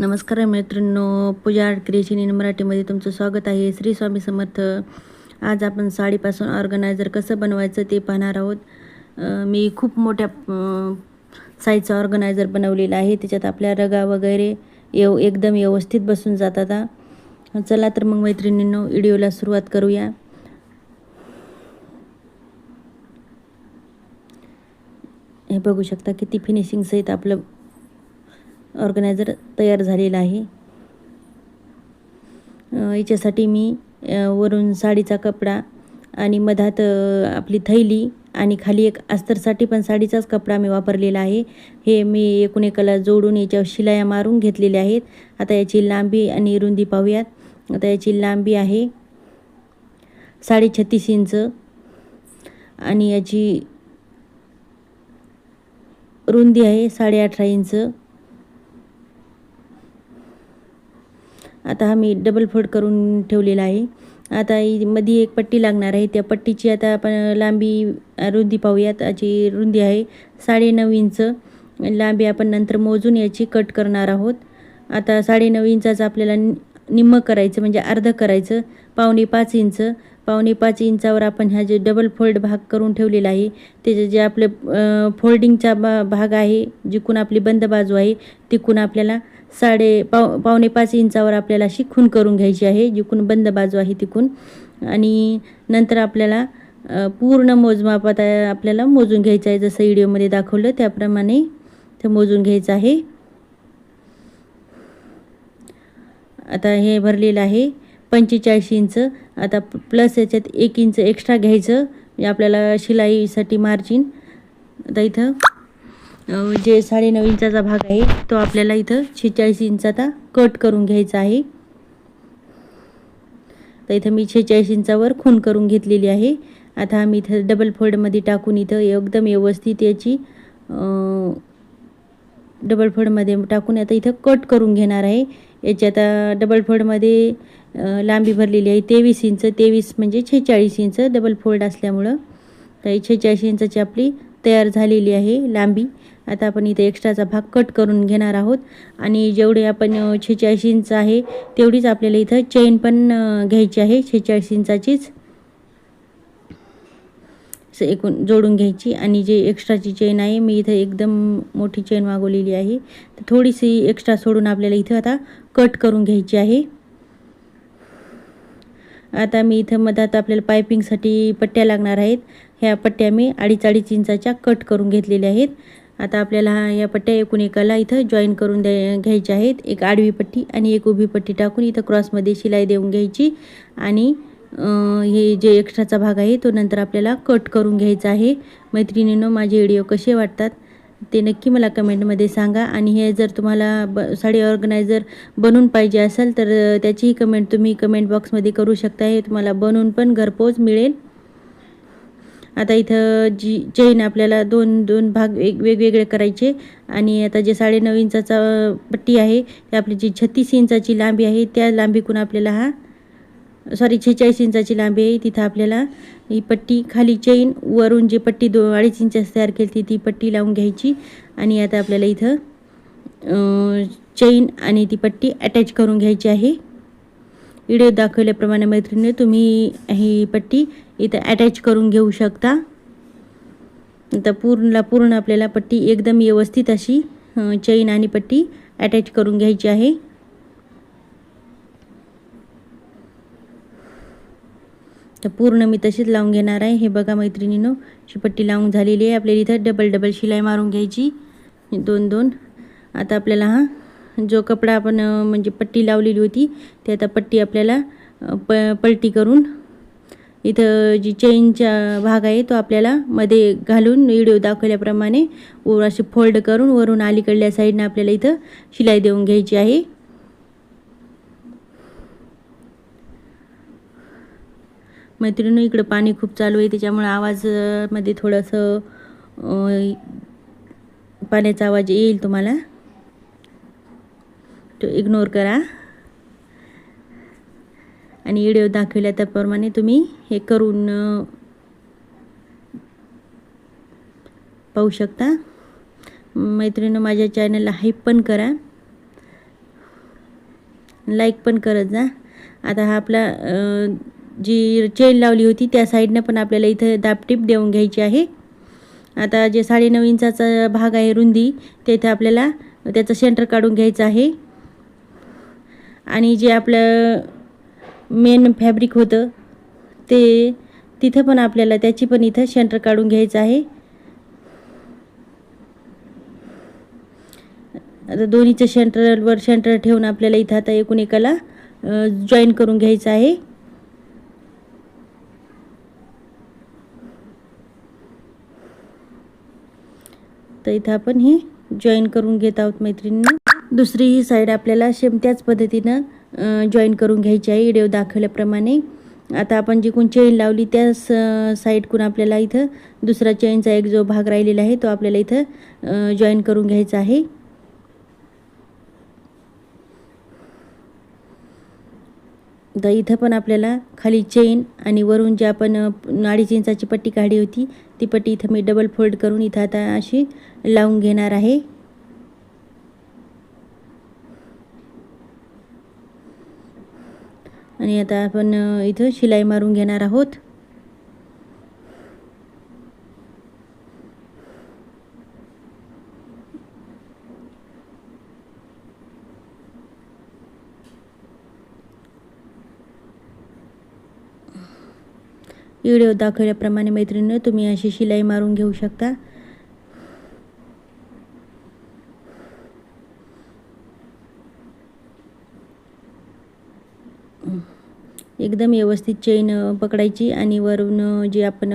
नमस्कार मैत्रिणींनो. पूजा art creation in मराठीमध्ये तुमचं स्वागत आहे. श्री स्वामी समर्थ. आज आपण साडीपासून ऑर्गनायझर कसं बनवायचं ते पाहणार आहोत. मी खूप मोठ्या साईजचा ऑर्गनायझर बनवलेला आहे. त्याच्यात आपल्या रगा वगैरे येव एकदम व्यवस्थित बसून जातात. चला तर मग मैत्रिणींनो व्हिडिओला सुरुवात करूया. हे बघू शकता किती फिनिशिंग सहित आपलं ऑर्गनायझर तयार झालेला आहे. याच्यासाठी मी वरून साडीचा कपडा आणि मधात आपली थैली आणि खाली एक अस्तरसाठी पण साडीचाच कपडा मी वापरलेला आहे. हे मी एकूण एकाला जोडून याच्यावर शिलाया मारून घेतलेल्या आहेत. आता याची लांबी आणि रुंदी पाहूयात. आता याची लांबी आहे साडे छत्तीस इंच आणि याची रुंदी आहे साडे अठरा इंच. आता हा मी डबल फोल्ड करून ठेवलेला आहे. आता मध्ये एक पट्टी लागणार आहे. त्या पट्टीची आता आपण लांबी रुंदी पाहूयात. याची रुंदी आहे. साडेनऊ इंच. लांबी आपण नंतर मोजून याची कट करणार आहोत. आता साडेनऊ इंचाचं आपल्याला नि- करायचं म्हणजे अर्ध करायचं. पावणे पाच इंच. पावणे पाच इंचावर आपण ह्या जे डबल फोल्ड भाग करून ठेवलेला आहे त्याचे जे आपलं फोल्डिंगचा बा भाग आहे जिकून आपली बंद बाजू आहे तिकून आपल्याला साडे पाव पावणे पाच इंचावर आपल्याला अशी खून करून घ्यायची आहे. जिकून बंद बाजू आहे तिकून. आणि नंतर आपल्याला पूर्ण मोजमापात आपल्याला मोजून घ्यायचं आहे. जसं व्हिडिओमध्ये दाखवलं त्याप्रमाणे ते मोजून घ्यायचं आहे. आता हे भरलेलं आहे. पंचेचाळीस इंच. आता प्लस याच्यात एक इंच एक्स्ट्रा घ्यायचं. म्हणजे आपल्याला शिलाईसाठी मार्जिन आता इथं जे साडेनऊ इंचाचा भाग आहे तो आपल्याला इथं शेहेचाळीस इंच आता कट करून घ्यायचा आहे. तर इथं मी शेहेचाळीस इंचावर खून करून घेतलेली आहे. आता आम्ही इथं डबल फोल्डमध्ये टाकून इथं एकदम व्यवस्थित याची डबल फोल्डमध्ये टाकून आता इथं कट करून घेणार आहे. याची आता डबल फोल्डमध्ये लांबी भरलेली आहे तेवीस इंच. तेवीस म्हणजे छेचाळीस इंच डबल फोल्ड असल्यामुळं. तर छेचाळीस इंचाची आपली तयार झालेली आहे लांबी. आता आपण इथे एक्स्ट्राचा भाग कट करून घेणार आहोत. आणि जेवढे आपण छेचाळीस इंच आहे तेवढीच आपल्याला इथं चेन पण घ्यायची आहे. छेचाळीस इंचाचीच एकूण जोडून घ्यायची. आणि जे एक्स्ट्राची चेन आहे मी इथं एकदम मोठी चेन मागवलेली आहे. तर थोडीशी एक्स्ट्रा सोडून आपल्याला इथं आता कट करून घ्यायची आहे. आता मी इथं मधात आपल्याला पायपिंगसाठी पट्ट्या लागणार आहेत. ह्या पट्ट्या मी अडीच अडीच इंचाच्या कट करून घेतलेल्या आहेत. आता आपल्याला हा- या पट्ट्या एकूण एकाला इथं जॉईन करून द्या घ्यायच्या आहेत. एक आडवी पट्टी आणि एक उभी पट्टी टाकून इथं क्रॉसमध्ये शिलाई देऊन घ्यायची. आणि हे जे एक्स्ट्राचा भाग आहे तो नंतर आपल्याला कट करून घ्यायचा आहे. मैत्रिणींनो माझे व्हिडिओ कसे वाटतात ते नक्की मला कमेंटमध्ये सांगा. आणि हे जर तुम्हाला ब साडी ऑर्गनायझर बनवून पाहिजे असेल तर त्याचीही कमेंट तुम्ही कमेंट बॉक्समध्ये करू शकता हे तुम्हाला बनवून पण घरपोच मिळेल. आता इथं जी चेन आपल्याला दोन दोन भाग वेग वेगवेगळे करायचे. आणि आता जे साडेनऊ इंचाचा पट्टी आहे ते आपली जी छत्तीस इंचाची लांबी आहे त्या लांबीकून आपल्याला हा सॉरी छेचाळीस इंचाची लांबी आहे तिथं आपल्याला ही पट्टी खाली चेन वरून जी पट्टी दो अडीच इंच तयार केली ती ती पट्टी लावून घ्यायची. आणि आता आपल्याला इथं चेन आणि ती पट्टी अटॅच करून घ्यायची आहे. व्हिडिओ दाखवल्याप्रमाणे मैत्रिणी तुम्ही ही पट्टी इथं अटॅच करून घेऊ शकता. आता पूर्णला पूर्ण आपल्याला पट्टी एकदम व्यवस्थित अशी चैन आणि पट्टी अटॅच करून घ्यायची आहे. तर पूर्ण मी तशीच लावून घेणार आहे. हे बघा मैत्रिणीनो अशी पट्टी लावून झालेली आहे. आपल्याला इथं डबल डबल शिलाई मारून घ्यायची. दोन दोन. आता आपल्याला हा जो कपडा आपण म्हणजे पट्टी लावलेली होती ते आता पट्टी आपल्याला प पलटी करून इथं जी चेनचा भाग आहे तो आपल्याला मध्ये घालून व्हिडिओ दाखवल्याप्रमाणे वर असे फोल्ड करून वरून अलीकडल्या साईडनं आपल्याला इथं शिलाई देऊन घ्यायची आहे. मैत्रिणी इकडं पाणी खूप चालू आहे त्याच्यामुळं आवाजमध्ये थोडंसं पाण्याचा आवाज येईल तुम्हाला. तो इग्नोर करा. आणि व्हिडिओ दाखवल्या त्याप्रमाणे तुम्ही हे करून पाहू शकता. मैत्रिणी माझ्या चॅनलला हाईप पण करा. लाईक पण करत जा. आता हा आपला जी चेन लावली होती त्या साईडनं पण आपल्याला इथं दापटीप देऊन घ्यायची आहे. आता जे साडेनऊ इंचाचा भाग आहे रुंदी तेथे आपल्याला त्याचं सेंटर काढून घ्यायचं आहे. आणि जे आपलं मेन फॅब्रिक होतं ते तिथं पण आपल्याला त्याची पण इथं सेंटर काढून घ्यायचं आहे. आता दोन्हीचं सेंटरवर सेंटर ठेवून आपल्याला इथं आता एकूण एकाला जॉईन करून घ्यायचं आहे. तर इथं आपण ही जॉईन करून घेत आहोत मैत्रिणींना. दुसरी ही साईड आपल्याला सेम त्याच पद्धतीनं जॉईन करून घ्यायची आहे इडेव दाखवल्याप्रमाणे. आता आपण जिकून चेन लावली त्याच साईडकून आपल्याला इथं दुसरा चेनचा एक जो भाग राहिलेला आहे तो आपल्याला इथं जॉईन करून घ्यायचा आहे. तर इथं पण आपल्याला खाली चेन आणि वरून जे आपण अडीच इंचाची पट्टी काढली होती ती पट्टी इथं मी डबल फोल्ड करून इथं आता अशी लावून घेणार आहे. आणि आता आपण इथं शिलाई मारून घेणार आहोत. व्हिडिओ दाखवल्याप्रमाणे मैत्रिणीनं तुम्ही अशी शिलाई मारून घेऊ शकता. एकदम व्यवस्थित चेन पकडायची आणि वरून जे जी आपण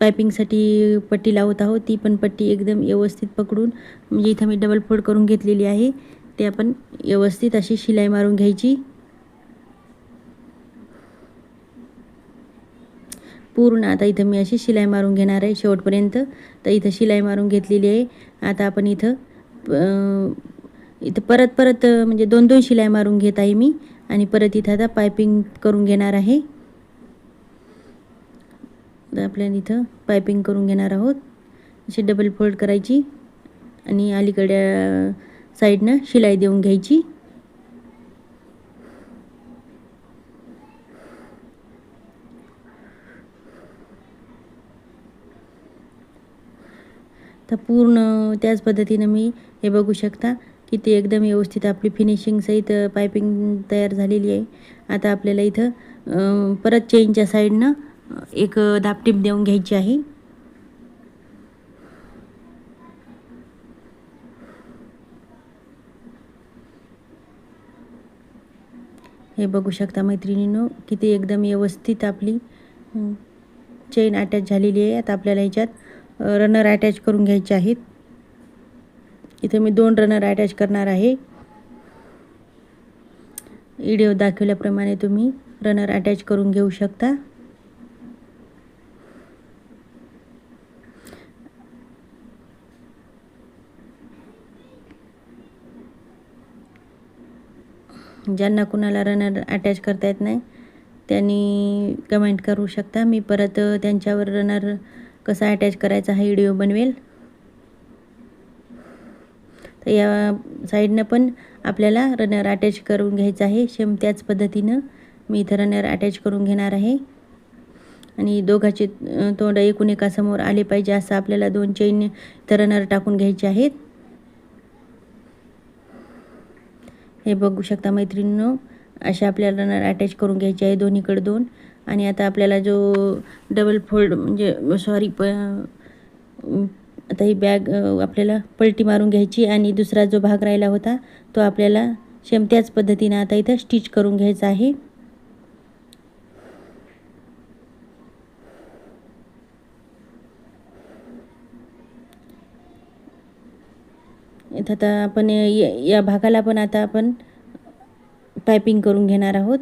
पायपिंगसाठी पट्टी लावत आहोत ती पण पट्टी एकदम व्यवस्थित पकडून म्हणजे इथं मी डबल फोल्ड करून घेतलेली आहे. ते आपण व्यवस्थित अशी शिलाई मारून घ्यायची. पूर्ण आता इथं मी अशी शिलाई मारून घेणार आहे शेवटपर्यंत. तर इथं शिलाई मारून घेतलेली आहे. आता आपण इथं अं, इथं परत परत म्हणजे दोन दोन शिलाई मारून घेत आहे मी. आणि परत इथं आता पायपिंग करून घेणार आहे. तर आपल्याला इथं पायपिंग करून घेणार आहोत. अशी डबल फोल्ड करायची आणि अलीकडे साईडनं शिलाई देऊन घ्यायची. तर पूर्ण त्याच पद्धतीनं मी हे बघू शकता. की ते एकदम व्यवस्थित आपली फिनिशिंगसहित पायपिंग तयार झालेली आहे. आता आपल्याला इथं परत चेनच्या साईडनं एक दापटीप देऊन घ्यायची आहे. हे बघू शकता मैत्रिणींनो किती एकदम व्यवस्थित आपली चेन अटॅच झालेली आहे. आता आपल्याला ह्याच्यात रनर अटॅच करून घ्यायचे आहेत. इथे मी दोन रनर अटॅच करणार आहे. व्हिडिओ दाखवल्याप्रमाणे तुम्ही रनर अटॅच करून घेऊ शकता. ज्यांना कुणाला रनर अटॅच करता येत नाही त्यांनी कमेंट करू शकता. मी परत त्यांच्यावर रनर कसा अटॅच करायचा हा व्हिडिओ बनवेल. तर या साईडनं पण आपल्याला रनर अटॅच करून घ्यायचं आहे. सेम त्याच पद्धतीनं मी इथं रनर अटॅच करून घेणार आहे. आणि दोघाचे तोंड एकूण एकासमोर आले पाहिजे असं आपल्याला दोन चैन इथं रनर टाकून घ्यायचे आहेत. हे बघू शकता मैत्रिणींनो अशा आपल्याला रनर अटॅच करून घ्यायचे आहे दोन्हीकडे दोन. आणि आता आपल्याला जो डबल फोल्ड म्हणजे सॉरी प आता ही बॅग आपल्याला पलटी मारून घ्यायची आणि दुसरा जो भाग राहिला होता तो आपल्याला सेम त्याच पद्धतीनं आता इथं स्टिच करून घ्यायचा आहे. इथं आता आपण या या भागाला पण आता आपण पायपिंग करून घेणार आहोत.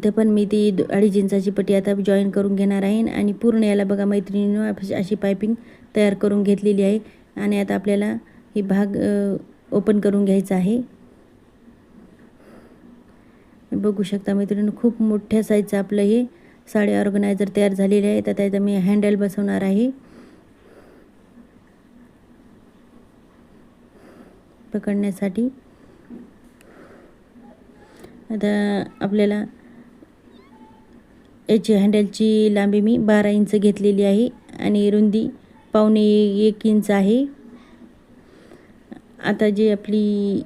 इथं पण मी ती अडीच इंचाची पट्टी आता जॉईन करून घेणार आहे. आणि पूर्ण याला बघा मैत्रिणीनं अशी- अशी पायपिंग तयार करून घेतलेली आहे. आणि आता आपल्याला ही भाग ओपन करून घ्यायचा आहे. बघू शकता मैत्रिणी खूप मोठ्या साईजचं आपलं हे साडी ऑर्गनायझर तयार झालेले आहे. तर त्याचं मी हँडल बसवणार आहे. पकडण्यासाठी. आता आपल्याला याची हँडलची लांबी मी बारा इंच घेतलेली आहे आणि रुंदी पावणे एक इंच आहे. आता जी आपली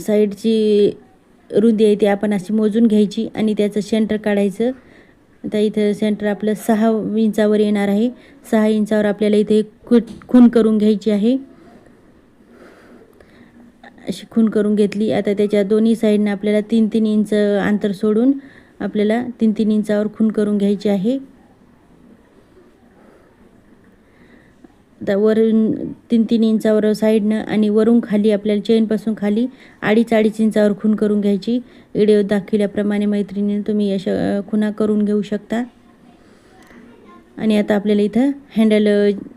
साईडची रुंदी आहे ती आपण अशी मोजून घ्यायची आणि त्याचं सेंटर काढायचं. आता इथं सेंटर आपलं सहा इंचावर येणार आहे. सहा इंचावर आपल्याला इथे कुट खून करून घ्यायची आहे. अशी खून करून घेतली. आता त्याच्या दोन्ही साईडनं आपल्याला तीन तीन इंच अंतर सोडून आपल्याला तीन तीन इंचावर खून करून घ्यायची आहे. आता वरून तीन तीन इंचावर साईडनं आणि वरून खाली आपल्याला चेनपासून खाली अडीच अडीच इंचावर खून करून घ्यायची. व्हिडिओ दाखविल्याप्रमाणे मैत्रिणीने तुम्ही अशा खुणा करून घेऊ शकता. आणि आता आपल्याला इथं हँडल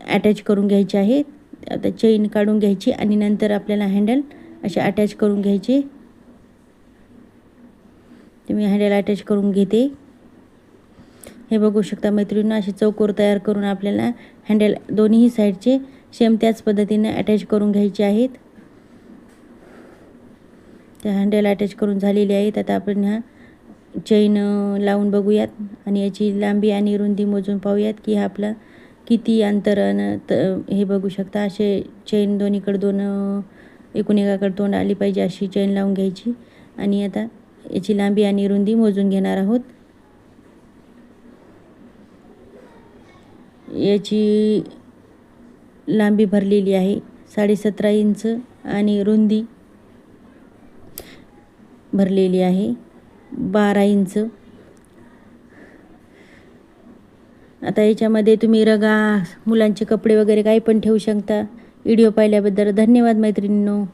अटॅच करून घ्यायचे आहे. आता चेन काढून घ्यायची आणि नंतर आपल्याला हँडल असे अटॅच करून घ्यायचे. ते मी हँडल अटॅच करून घेते. हे बघू शकता मैत्रिणींनो असे चौकोर तयार करून आपल्याला हँडल दोन्ही साईडचे सेम त्याच पद्धतीनं अटॅच करून घ्यायचे आहेत. त्या हँडल अटॅच करून झालेले आहेत. आता आपण ह्या चैन लावून बघूयात आणि याची लांबी आणि रुंदी मोजून पाहूयात की हा आपला किती अंतरानं त हे बघू शकता असे चैन दोन्हीकडे दोन एकूण एकाकडे तोंड आली पाहिजे अशी चैन लावून घ्यायची. आणि आता याची लांबी आणि रुंदी मोजून घेणार आहोत. याची लांबी भरलेली आहे. साडेसतरा इंच आणि रुंदी भरलेली आहे. बारा इंच. आता याच्यामध्ये तुम्ही रगा मुलांचे कपडे वगैरे काही पण ठेवू शकता. व्हिडिओ पाहिल्याबद्दल धन्यवाद मैत्रिणींनो.